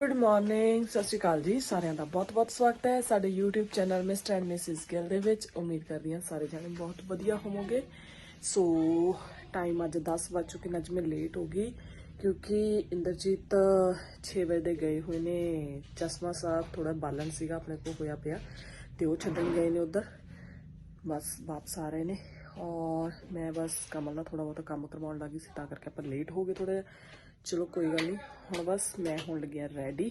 Good morning ਸਤਿ ਸ਼੍ਰੀ ਅਕਾਲ ਜੀ, ਸਾਰਿਆਂ ਦਾ ਬਹੁਤ-ਬਹੁਤ ਸਵਾਗਤ ਹੈ ਸਾਡੇ YouTube channel mister and missus Gill ਦੇ ਵਿੱਚ। ਉਮੀਦ ਕਰਦੀ ਹਾਂ ਸਾਰੇ ਜਣੇ ਬਹੁਤ ਵਧੀਆ ਹੋਵੋਗੇ। ਸੋ ਟਾਈਮ ਅੱਜ 10 ਵੱਜ ਚੁੱਕੇ ਨੇ, ਅੱਜ ਮੈਂ ਲੇਟ ਹੋ ਗਈ ਕਿਉਂਕਿ ਇੰਦਰਜੀਤ 6 ਵਜੇ ਦੇ ਗਏ ਹੋਏ ਨੇ। ਚਸ਼ਮਾ ਸਾਹਿਬ ਥੋੜਾ ਬਾਲਣ ਸੀਗਾ, ਆਪਣੇ ਕੋਲ ਹੋਇਆ ਪਿਆ ਤੇ ਉਹ ਛੱਡਣ ਗਏ ਨੇ ਉਧਰ। ਬਸ ਵਾਪਸ ਆ ਰਹੇ ਨੇ ਔਰ ਮੈਂ ਬਸ ਕਮਲ ਨਾਲ ਥੋੜਾ ਬਹੁਤਾ ਕੰਮ ਕਰਵਾਉਣ ਲੱਗੀ ਸੀ, ਤਾਂ ਕਰਕੇ ਆਪਾਂ ਲੇਟ ਹੋ ਗਏ ਥੋੜਾ ਚਲੋ ਕੋਈ ਗੱਲ ਨਹੀਂ, ਹੁਣ ਬਸ ਮੈਂ ਹੋਣ ਲੱਗਿਆ ਰੈਡੀ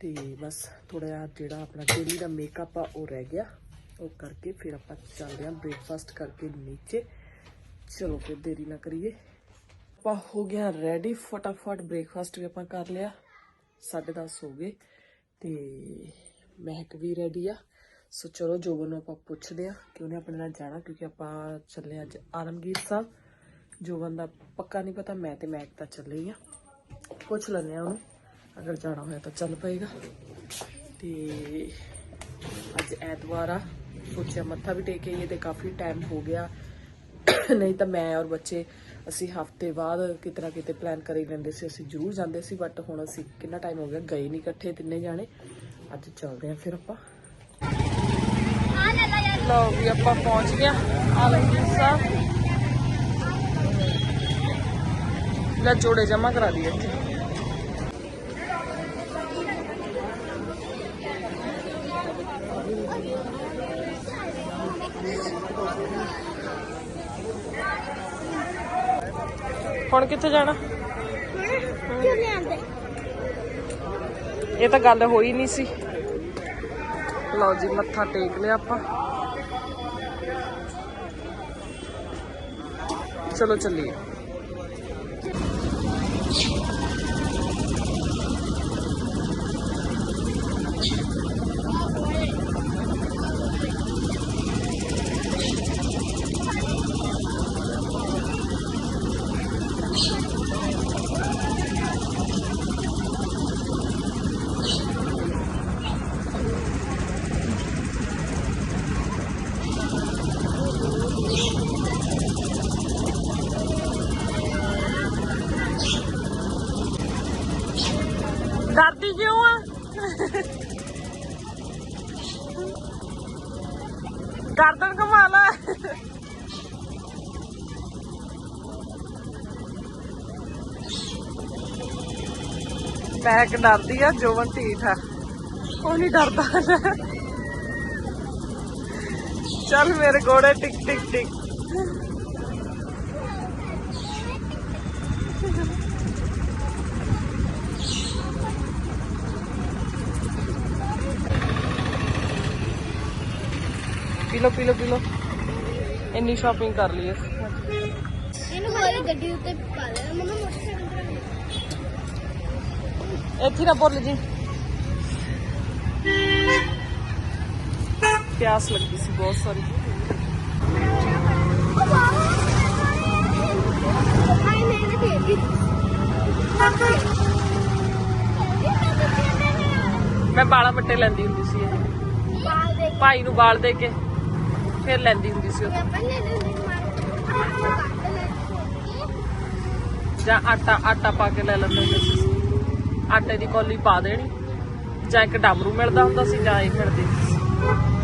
ਤੇ ਬਸ ਥੋੜਾ ਜਿਹਾ ਜਿਹੜਾ ਆਪਣਾ ਡੇਲੀ ਦਾ ਮੇਕਅਪ ਆ, ਉਹ ਰਹਿ ਗਿਆ। ਉਹ ਕਰਕੇ ਫਿਰ ਆਪਾਂ ਚੱਲਦੇ ਹਾਂ ਬ੍ਰੇਕਫਾਸਟ ਕਰਕੇ ਨੀਚੇ। ਚਲੋ ਫਿਰ ਦੇਰੀ ਨਾ ਕਰੀਏ। ਆਪਾਂ ਹੋ ਗਿਆ ਰੈਡੀ ਫਟਾਫਟ ਬ੍ਰੇਕਫਾਸਟ ਵੀ ਆਪਾਂ ਕਰ ਲਿਆ। 10:30 ਹੋ ਗਏ ਤੇ ਮਹਿਕ ਵੀ ਰੈਡੀ ਆ। ਸੋ ਚਲੋ ਜੋਬਨ ਨੂੰ ਆਪਾਂ ਪੁੱਛਦੇ ਆ ਕਿ ਉਹਨੇ ਆਪਣੇ ਨਾਲ ਜਾਣਾ ਕਿਉਂਕਿ ਆਪਾਂ ਚੱਲੇ ਅੱਜ ਆਲਮਗੀਰ ਸਾਹਿਬ। ਜੋਬਨ ਦਾ ਪੱਕਾ ਨਹੀਂ ਪਤਾ, ਮੈਂ ਤੇ ਮਹਿਕ ਤਾਂ ਚੱਲੇ ਹੀ ਆ। ਪੁੱਛ ਲੈਂਦੇ ਆ ਉਹਨੂੰ, ਅਗਰ ਜਾਣਾ ਹੋਇਆ ਤਾਂ ਚੱਲ ਪਏਗਾ। ਤੇ ਅੱਜ ਐਤਵਾਰ ਆ, ਸੋਚਿਆ ਮੱਥਾ ਵੀ ਟੇਕ ਆਈਏ ਤੇ ਕਾਫੀ ਟਾਈਮ ਹੋ ਗਿਆ। ਨਹੀਂ ਤਾਂ ਮੈਂ ਔਰ ਬੱਚੇ, ਅਸੀਂ ਹਫ਼ਤੇ ਬਾਅਦ ਕਿਤਨਾ ਕਿਤੇ ਪਲਾਨ ਕਰੀ ਲੈਂਦੇ ਸੀ, ਅਸੀਂ ਜ਼ਰੂਰ ਜਾਂਦੇ ਸੀ ਬਟ ਹੁਣ ਅਸੀਂ ਕਿੰਨਾ ਟਾਈਮ ਹੋ ਗਿਆ, ਗਏ ਨਹੀਂ ਇਕੱਠੇ ਤਿੰਨੇ ਜਾਣੇ। ਅੱਜ ਚੱਲਦੇ ਆ ਫਿਰ ਆਪਾਂ। ਲਓ ਵੀ ਆਪਾਂ ਪਹੁੰਚ ਗਿਆ ਆਲਮਗੀਰ ਸਾਹਿਬ ਲੈ ਜੋੜੇ ਜਮਾ ਕਰਾ ਦਈਏ ਇੱਥੇ ਹੁਣ ਕਿੱਥੇ ਜਾਣਾ? ਕਿਉਂ ਨਹੀਂ ਆਉਂਦੇ ਇਹ ਤਾਂ ਗੱਲ ਹੋਈ ਨਹੀਂ ਸੀ। ਲਓ ਜੀ, ਮੱਥਾ ਟੇਕ ਲਿਆ ਆਪਾਂ। ਚਲੋ ਚੱਲੀਏ। Thank you. ਬੈਕ ਡਰਦੀ ਆ ਜੋਵਨ ਢੀਠ ਆ। ਉਹ ਨਹੀਂ ਡਰਦਾ। ਚੱਲ ਮੇਰੇ ਗੋੜੇ ਟਿਕ ਟਿਕ ਟਿਕ। ਪੀ ਲਓ ਪੀ ਲਓ ਪੀ ਲਓ ਇੰਨੀ ਸ਼ਾਪਿੰਗ ਕਰ ਲਈ ਅਸੀਂ ਇਹਨੂੰ ਵਾਲੀ ਗੱਡੀ ਉੱਤੇ ਪਾ ਲੈਣਾ ਮਮਾ ਮੋਟਰਸਾਈਕਲ ਤੇ ਇੱਥੇ ਨਾ ਭੁੱਲ ਜੀ। ਪਿਆਸ ਲੱਗਦੀ ਸੀ, ਬਹੁਤ ਸਾਰੀ। ਮੈਂ ਨਾ ਬਾਲਾਂ ਮੱਟੇ ਲੈਂਦੀ ਹੁੰਦੀ ਸੀ ਇਹ। ਭਾਈ ਨੂੰ ਬਾਲ ਦੇ ਕੇ ਫਿਰ ਲੈਂਦੀ ਹੁੰਦੀ ਸੀ ਉਹ। ਜਾਂ ਆਟਾ ਆਟਾ ਪਾ ਕੇ ਲੈ ਲੈਂਦੇ ਹੁੰਦੇ ਸੀ। ਆਟੇ ਦੀ ਕੌਲੀ ਪਾ ਦੇਣੀ ਜਾਂ ਇੱਕ ਡਮਰੂ ਮਿਲਦਾ ਹੁੰਦਾ ਸੀ ਜਾਂ ਇਹ ਮਿਲਦੀ ਹੁੰਦੀ ਸੀ।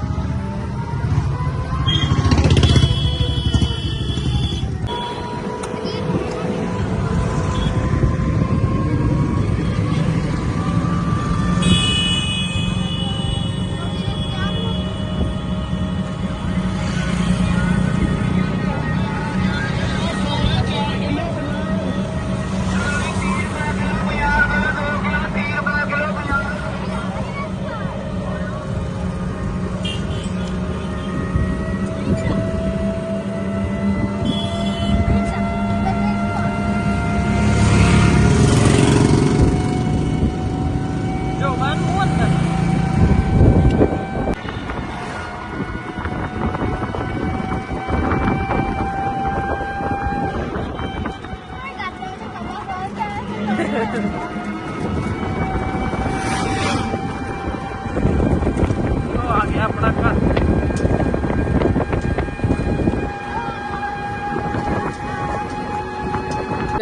ਆ ਗਿਆ ਆਪਣਾ ਘਰ।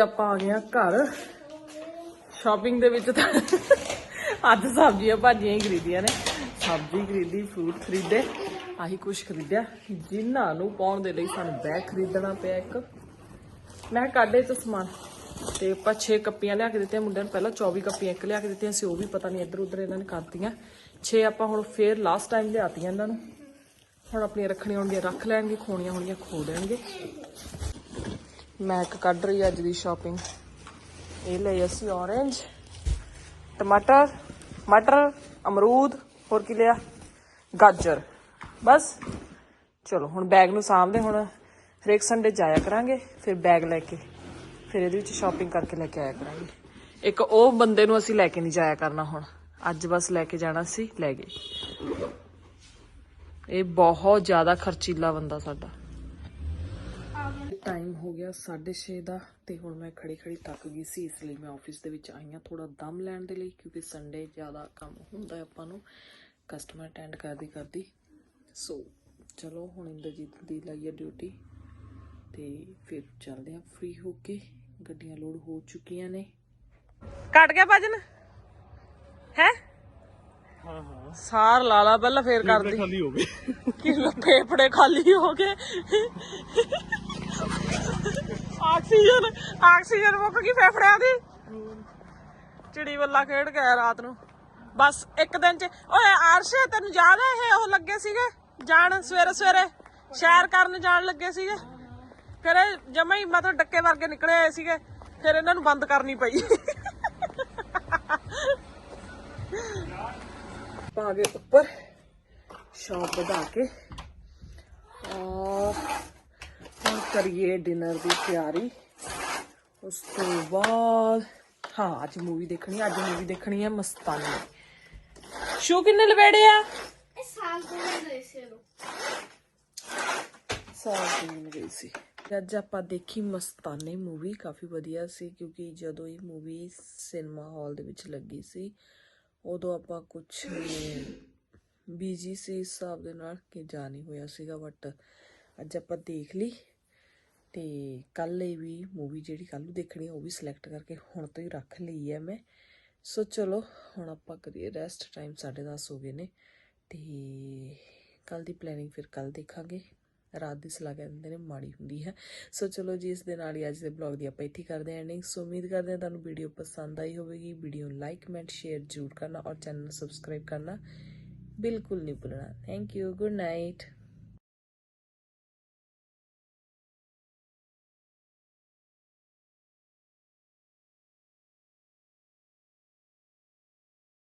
ਆਪਾਂ ਆ ਗਏ ਆ ਘਰ। ਸ਼ਾਪਿੰਗ ਦੇ ਵਿੱਚ ਤਾਂ ਅੱਜ ਸਬਜ਼ੀਆਂ ਭਾਜੀਆਂ ਹੀ ਖਰੀਦੀਆਂ ਨੇ। ਸਬਜ਼ੀ ਖਰੀਦੀ ਫਰੂਟ ਖਰੀਦੇ। ਆਹੀ ਕੁਝ ਖਰੀਦਿਆ। ਜਿਨ੍ਹਾਂ ਨੂੰ ਪਾਉਣ ਦੇ ਲਈ ਸਾਨੂੰ ਬੈਗ ਖਰੀਦਣਾ ਪਿਆ ਇੱਕ। ਮੈਂ ਕਾਢੇ ਚ ਸਮਾਨ। ਤੇ ਆਪਾਂ 6 ਕੱਪੀਆਂ ਲਿਆ ਕੇ ਦਿੱਤੀਆਂ, ਮੁੰਡਿਆਂ ਨੂੰ ਪਹਿਲਾਂ 24 ਕੱਪੀਆਂ ਇੱਕ ਲਿਆ ਕੇ ਦਿੱਤੀਆਂ ਸੀ, ਉਹ ਵੀ ਪਤਾ ਨਹੀਂ ਇੱਧਰ ਉੱਧਰ ਇਹਨਾਂ ਨੇ ਕਰਤੀਆਂ। 6 ਆਪਾਂ ਹੁਣ ਫੇਰ ਲਾਸਟ ਟਾਈਮ ਲਿਆਤੀਆਂ ਇਹਨਾਂ ਨੂੰ। ਹੁਣ ਆਪਣੀਆਂ ਰੱਖਣੀਆਂ ਹੋਣਗੀਆਂ, ਰੱਖ ਲੈਣਗੇ, ਖੋਣੀਆਂ ਹੋਣਗੀਆਂ, ਖੋ ਦੇਣਗੇ। ਮੈਂ ਇੱਕ ਕੱਢ ਰਹੀ ਅੱਜ ਦੀ ਸ਼ਾਪਿੰਗ ਇਹ ਲਈ ਅਸੀਂ orange, ਟਮਾਟਰ, ਮਟਰ, ਅਮਰੂਦ, ਹੋਰ ਕੀ ਲਿਆ? ਗਾਜਰ। ਬਸ। ਚਲੋ, ਹੁਣ ਬੈਗ ਨੂੰ ਸਾਂਭਦੇ, ਹੁਣ ਹਰੇਕ ਸੰਡੇ ਜਾਇਆ ਕਰਾਂਗੇ, ਫਿਰ ਬੈਗ ਲੈ ਕੇ। ਫਿਰ ਇਹਦੇ ਵਿੱਚ ਸ਼ਾਪਿੰਗ ਕਰਕੇ ਲੈ ਕੇ ਆਇਆ ਕਰਾਂਗੇ। ਇੱਕ ਉਹ ਬੰਦੇ ਨੂੰ ਅਸੀਂ ਲੈ ਕੇ ਨਹੀਂ ਜਾਇਆ ਕਰਨਾ ਹੁਣ। ਅੱਜ ਬਸ ਲੈ ਕੇ ਜਾਣਾ ਸੀ ਲੈ ਗਏ। ਇਹ ਬਹੁਤ ਜ਼ਿਆਦਾ ਖਰਚੀਲਾ ਬੰਦਾ ਸਾਡਾ। ਟਾਈਮ ਹੋ ਗਿਆ 6:30 ਦਾ ਤੇ ਹੁਣ ਮੈਂ ਖੜੀ ਖੜੀ ਥੱਕ ਗਈ ਸੀ ਇਸ ਲਈ ਮੈਂ ਆਫਿਸ ਦੇ ਵਿੱਚ ਆਈ ਹਾਂ ਥੋੜਾ ਦਮ ਲੈਣ ਦੇ ਲਈ ਕਿਉਂਕਿ ਸੰਡੇ ਜ਼ਿਆਦਾ ਕੰਮ ਹੁੰਦਾ ਹੈ ਆਪਾਂ ਨੂੰ। ਕਸਟਮਰ ਅਟੈਂਡ ਕਰਦੀ ਕਰਦੀ ਸੋ ਚਲੋ ਹੁਣ ਇੰਦਰਜੀਤ ਦੀ ਲਈ ਡਿਊਟੀ ਤੇ ਫਿਰ ਚੱਲਦੇ ਹਾਂ ਫ੍ਰੀ ਹੋ ਕੇ। ਗੱਡੀਆਂ ਲੋਡ ਹੋ ਚੁੱਕੀਆਂ ਨੇ। ਕੱਟ ਗਿਆ ਭਜਨ? ਹੈ? ਹਾਂ ਹਾਂ। ਸਾਰ ਲਾ ਲਾ ਪਹਿਲਾਂ ਫੇਰ ਕਰਦੀ। ਖਾਲੀ ਹੋ ਗਏ। ਕਿ ਫੇਫੜੇ ਖਾਲੀ ਹੋ ਗਏ? ਆਕਸੀਜਨ ਆਕਸੀਜਨ ਮੁੱਕ ਗਈ ਫੇਫੜਿਆਂ ਦੀ। ਚਿੜੀ ਵੱਲਾ ਖੇਡ ਕੇ ਆਇਆ ਰਾਤ ਨੂੰ। ਬਸ ਇੱਕ ਦਿਨ ਚ ਓਏ ਆਰਸ਼ ਤੈਨੂੰ ਯਾਦ ਹੈ ਇਹ ਉਹ ਲੱਗੇ ਸੀਗੇ? ਜਾਣ ਸਵੇਰੇ ਸਵੇਰੇ ਸ਼ੈਰ ਕਰਨ ਜਾਣ ਲੱਗੇ ਸੀਗੇ? ਫਿਰ ਇਹ ਜਮਾ ਹੀ ਮਤਲਬ ਡੱਕੇ ਵਰਗੇ ਨਿਕਲੇ ਆਏ ਸੀਗੇ ਫਿਰ ਇਹਨਾਂ ਨੂੰ ਬੰਦ ਕਰਨੀ ਪਈ। ਪਾ ਗਏ ਉੱਪਰ ਸ਼ੌਪ ਵਧਾ ਕੇ। ਔਰ ਹੁਣ ਕਰੀਏ ਡਿਨਰ ਦੀ ਤਿਆਰੀ। ਉਸ ਤੋਂ ਬਾਅਦ ਹਾਂ ਅੱਜ ਮੂਵੀ ਦੇਖਣੀ। ਅੱਜ ਮੂਵੀ ਦੇਖਣੀ ਹੈ ਮਸਤਾਨੀ। ਸ਼ੋ ਕਿੰਨੇ ਲਵੇੜੇ ਆ? ਇਹ ਸਾਲ ਤੋਂ ਹੁੰਦੇ ਸੀ ਉਹ ਸਾਲ ਦਿਨ ਗਈ ਸੀ। ਅੱਜ ਆਪਾਂ ਦੇਖੀ ਮਸਤਾਨੇ ਮੂਵੀ ਕਾਫੀ ਵਧੀਆ ਸੀ, ਕਿਉਂਕਿ ਜਦੋਂ ਇਹ ਮੂਵੀ ਸਿਨੇਮਾ ਹਾਲ ਦੇ ਵਿੱਚ ਲੱਗੀ ਸੀ, ਉਦੋਂ ਆਪਾਂ ਕੁਝ ਬੀਜੀ ਸੀ ਹਿਸਾਬ ਦੇ ਨਾਲ ਕਿ ਜਾ ਨਹੀਂ ਹੋਇਆ ਸੀਗਾ ਬਟ ਅੱਜ ਆਪਾਂ ਦੇਖ ਲਈ ਤੇ ਕੱਲ ਇਹ ਵੀ ਮੂਵੀ ਜਿਹੜੀ ਕੱਲ ਨੂੰ ਦੇਖਣੀ ਉਹ ਵੀ ਸਿਲੈਕਟ ਕਰਕੇ ਹੁਣ ਤੋਂ ਹੀ ਰੱਖ ਲਈ ਹੈ ਮੈਂ। ਸੋ ਚਲੋ, ਹੁਣ ਆਪਾਂ ਕਰੀਏ ਰੈਸਟ ਟਾਈਮ 10:30 ਹੋ ਗਏ ਨੇ ਤੇ ਕੱਲ ਦੀ ਪਲੈਨਿੰਗ ਫਿਰ ਕੱਲ ਦੇਖਾਂਗੇ। ਰਾਤ ਦੀ ਸਲਾਹ ਕਹਿੰਦੇ ਨੇ, ਮਾੜੀ ਹੁੰਦੀ ਹੈ। ਸੋ ਚਲੋ ਜੀ, ਇਸ ਦੇ ਨਾਲ ਹੀ ਅੱਜ ਦੇ ਬਲੌਗ ਦੀ ਆਪਾਂ ਇੱਥੇ ਕਰਦੇ ਹਾਂ ਐਂਡਿੰਗ ਸੋ ਉਮੀਦ ਕਰਦੇ ਹਾਂ ਤੁਹਾਨੂੰ ਵੀਡੀਓ ਪਸੰਦ ਆਈ ਹੋਵੇਗੀ। ਵੀਡੀਓ ਨੂੰ ਲਾਈਕ ਕਮੈਂਟ ਸ਼ੇਅਰ ਜ਼ਰੂਰ ਕਰਨਾ ਔਰ ਚੈਨਲ ਨੂੰ ਸਬਸਕ੍ਰਾਈਬ ਕਰਨਾ ਬਿਲਕੁਲ ਨਹੀਂ ਭੁੱਲਣਾ। Thank you good night